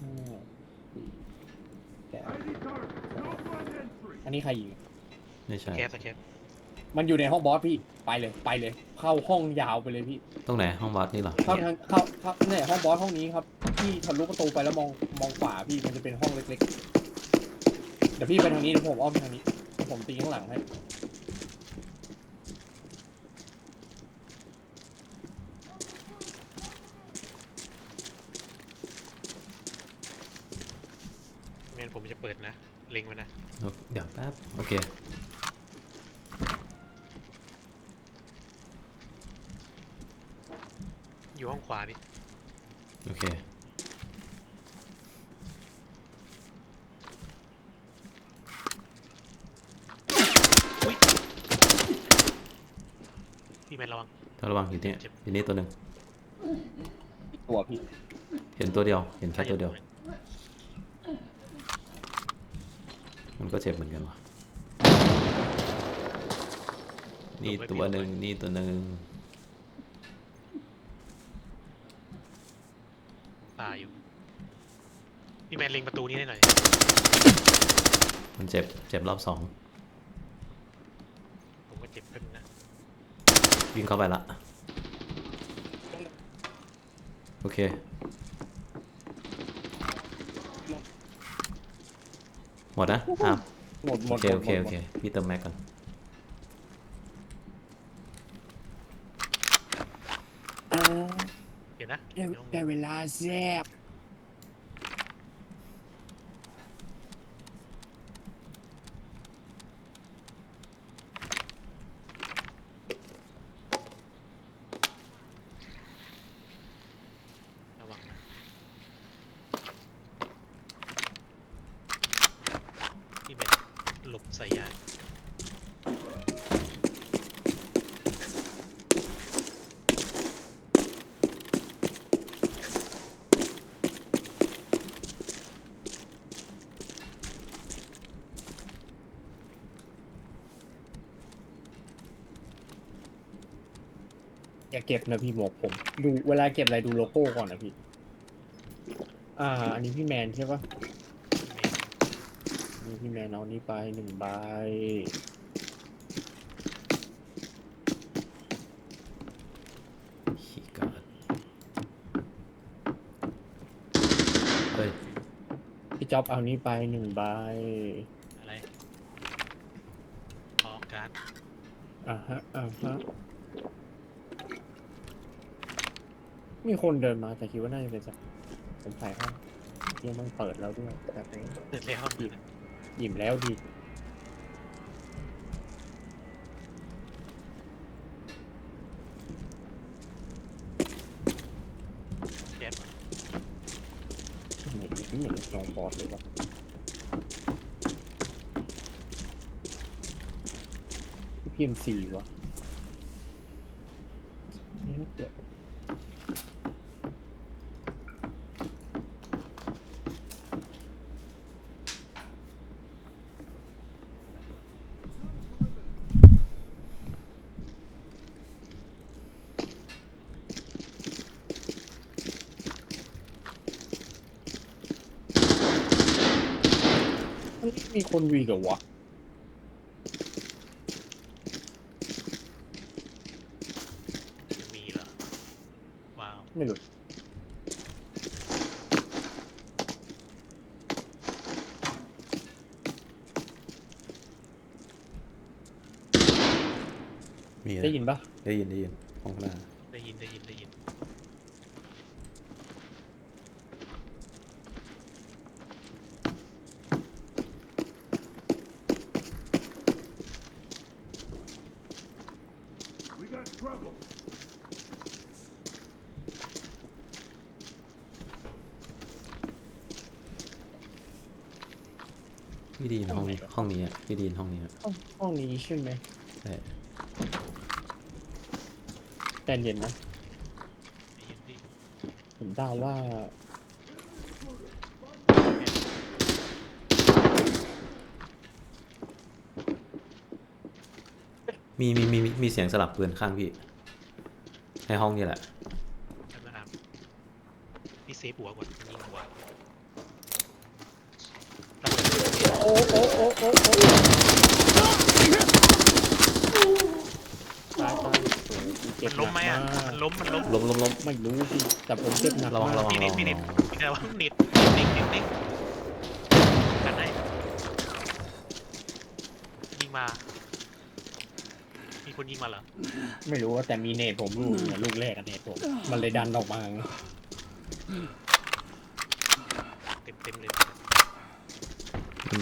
ห้าสี่แปดอันนี้ใครยิง ไม่ใช่แคสแคสมันอยู่ในห้องบอสพี่ ไปเลย ไปเลย เข้าห้องยาวไปเลยพี่ ตรงไหนห้องบอสนี่เหรอ เข้าทางเข้าเข้าเนี่ยห้องบอสห้องนี้ครับ พี่ทะลุประตูไปแล้วมองมองขวาพี่มันจะเป็นห้องเล็กๆ เดี๋ยวพี่ไปทางนี้เดี๋ยวผมอ้อมไปทางนี้เดี๋ยวผมตีข้างหลังให้ แมนผม จะเปิดนะ เล็งไว้นะ เดี๋ยวแป๊บ โอเค อยู่ห้องขวานี่โอเค พี่แมนระวัง ถ้าระวังอยู่นี่อยู่นี่ตัวหนึ่งตัวพี่เห็นตัวเดียว เห็นแค่ตัวเดียว มันก็เจ็บเหมือนกันว่ะนี่ตัวหนึ่งนี่ตัวหนึ่งตายอยู่พี่แมนเล็งประตูนี้ให้หน่อย มันเจ็บ เจ็บรอบสองผมก็เจ็บเพิ่งนะวิ่งเข้าไปละ โอเค หมดนะอ้าวหมดหมโอดเคหมโอดเคหมโอดเคพี่เติมแม็กก่อนอ่าเดี๋ยวนะได้ได้เวลาแซบ ระวังนะพี่แมนหลบใส่ยาง อย่าเก็บนะพี่หมวกผม ดูเวลาเก็บอะไรดูโลโก้ก่อนนะพี่ อ่า อันนี้พี่แมนใช่ปะพี่แมนนี่พี่แมนเอานี้ไปหนึ่งใบขี้กาดเฮ้ยพี่จ๊อบเอานี้ไปหนึ่งใบอะไรออกการดอ่าฮะอ่าฮะ มีคนเดินมาแต่คิดว่าน่าจะเป็นสักผมถ่ายห้องยังต้องเปิดแล้วด้วยแบบนี้เดินเลยห้องอื่นหยิมแล้วดีแก๊สเหมือนเหมือนลองบอสเลยวะพีเอ็มซีวะ มันมีคนวีกับวะจะมีเหรอ ว้าว ไม่รู้มีนะได้ยินปะได้ยินได้ยินห้องหน้าได้ยินได้ยินได้ยิน พี่ไดีนห้องนี้ห้องนี้อะพี่ไดีนห้องนี้อะห้องห้องนี้ใช่ไหมใช่ใจเย็นนะได้ยินดิผมเดาว่ามีมีมีมีมีเสียงสลับปืนข้างพี่ ในห้องนี่แหละทำนะครับพี่เซฟหัวก่อนยิงหัว โอ้นล้มไหมอะล้มมันล้มล้มล้มล้มไม่รู้สิแต่ผมเจ็บนะระวังระวังมีรนิดปีนิดมีแต่ว่านิดนิดนิดนิดกันได้ยิงมา มีคนยิงมาเหรอไม่รู้ว่าแต่มีเนตผมลูกลูกแรกกับเนตผมมันเลยดันออกมาเต็มเต็มเลย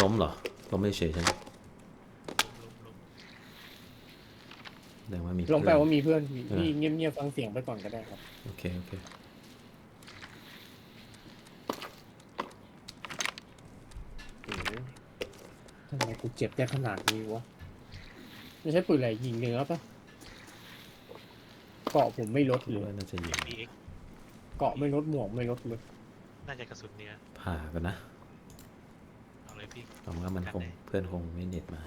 ล้มเหรอ ล้มไม่เฉยใช่ไหมล้มล้มแสดงว่ามีลองแปลเพื่อนว่ามีเพื่อนพี่เออพี่เงียบๆฟังเสียงไปก่อนก็ได้ครับโอเคโอเคโอ้โหทำไมกูเจ็บได้ขนาดนี้วะไม่ใช่ปืนอะไรยิงเนื้อปะเกาะผมไม่ลดคิดเลยว่าน่าจะยิงพีเอ็กเกาะไม่ลดหมวกไม่ลดเลยน่าจะกระสุนเนื้อผ่ากันนะ เอาเลยพี่หวังว่ามันคงเพื่อนคงไม่เน็ตมา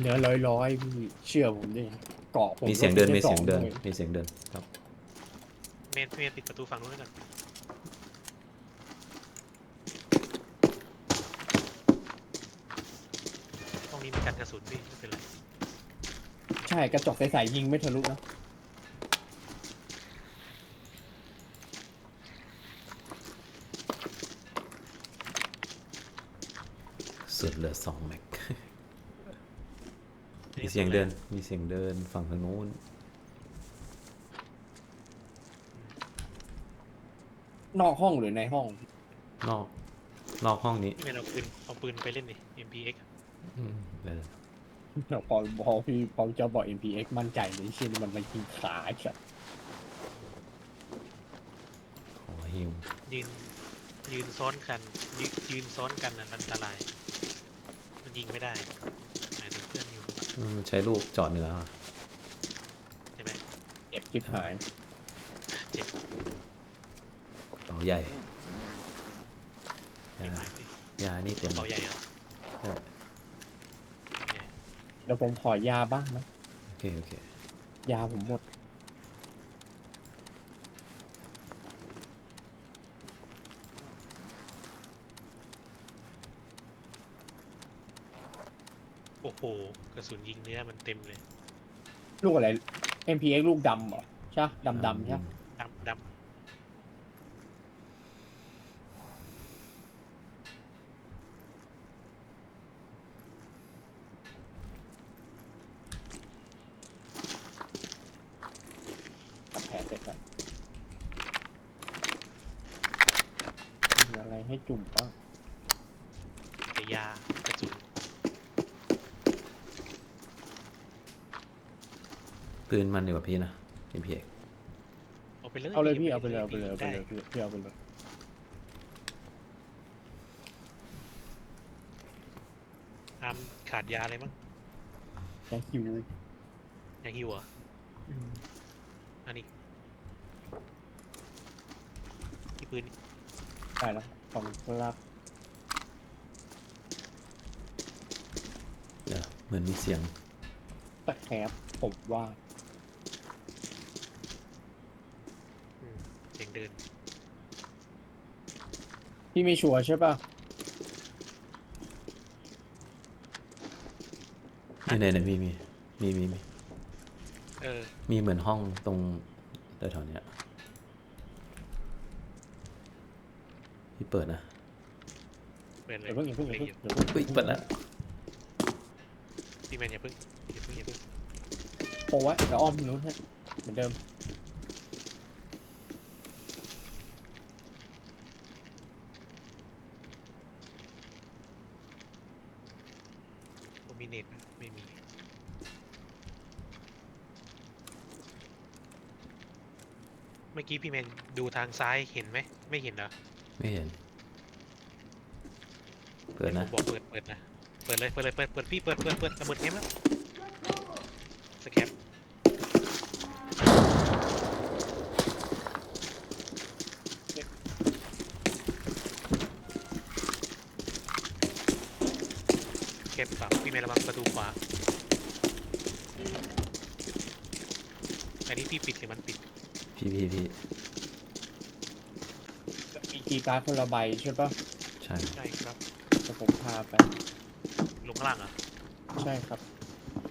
เนื้อร้อยร้อยๆพี่เชื่อผมดิเกาะผมมีเสียงเดินลมีแค่เสียงเดินสอลมีเสียงเดินครับเมนเมนปิดประตูฝั่งนู้นไว้ก่อนห้องนี้มีกันกระสุนพี่ไม่เป็นไรใช่กระจกใสๆยิงไม่ทะลุนะ สุดเหลือสองแม็ก มีเสียงเดิน มีเสียงเดินฝั่งทางโน้น นอกห้องหรือในห้อง นอก นอกห้องนี้พี่เมนเอาปืนเอาปืนไปเล่นดิ MPX อืมเดี๋ยวเดี๋ยวพอพอพี่พอจะบอก MPX มั่นใจเลยเช่นมันมายิงขาใช่ขอฮิวยืนยืนซ้อนกัน ยืนยืนซ้อนกันน่ะอันตรายมัน ยิงไม่ได้หมายถึงเพื่อนอยู่ข้างหลังอืมใช้ลูกเจอดเนื้อใช่ไหมเจ็บจิบหายเจ็บเป๋าใหญ่ไม่ยาไหวพี่ยานี่เต็มเบาใหญ่เหรอใช่ใหญ่เดี๋ยวผมขอยาบ้างนะโอเคโอเคยาผมหมด โอ้โห กระสุนยิงเนื้อมันเต็มเลยลูกอะไร MPX ลูกดำเหรอใช่ปะดำดำๆใช่ปะดำดำทำแผลเสร็จแล้วมีอะไรให้จุ่มบ้างแต่ยา กระสุนปืนมันดีกว่าพี่นะพี่เพียกเอาไปเลยเอาเลยพี่งเอาไปเลยเอาไปเลยเอาไปได้เลยพี่พี่เอาไปเลยอามขาดยาอะไรมั้งแค่คิวยาฮิวเหรอะอันนี้ที่ปืนได้แล้วขอบคุณครับเดี๋ยวเหมือนมีเสียงตะแคบผมว่า อืม เสียงเดิน พี่ไม่ชัวร์ใช่ป่ะ นี่ไหนไหนมีมีมีมีมีเออ มีเหมือนห้องตรงแถวๆเนี้ยพี่เปิดนะเปิดเลยเดี๋ยวเพิ่งอย่าเพิ่งอย่าล็เพิ่กงอยู่เดี๋ยวเพิ่งอุ้ยเปิดแล้วพี่แมนอย่าเพิ่งอย่าเพิ่งอย่าเพิ่งโปะไว้เดี๋ยวอ้อมไปนู้นให้เหมือนเดิมผมมีเน็ตไหมไม่มี เมื่อกี้พี่แมนดูทางซ้ายเห็นไหม ไม่เห็นเหรอไม่เห็น เปิดผนะมบอกเปิดเปิดนะ เปิดเลย เปิดเลย เปิดเปิดพี่ เปิดเปิดเปิดระเบิดแคมป์แล้วสแคปเก็บฝั่งพี่แมนระวังประตูขวา อันนี้พี่ปิดหรือมันปิด พี่พี่พี่มีกีย์การ์ดคนละใบใช่ป่ะใช่ ใช่ครับเดี๋ยวผมพาไปลงข้างล่างเหรอะ ใช่ครับ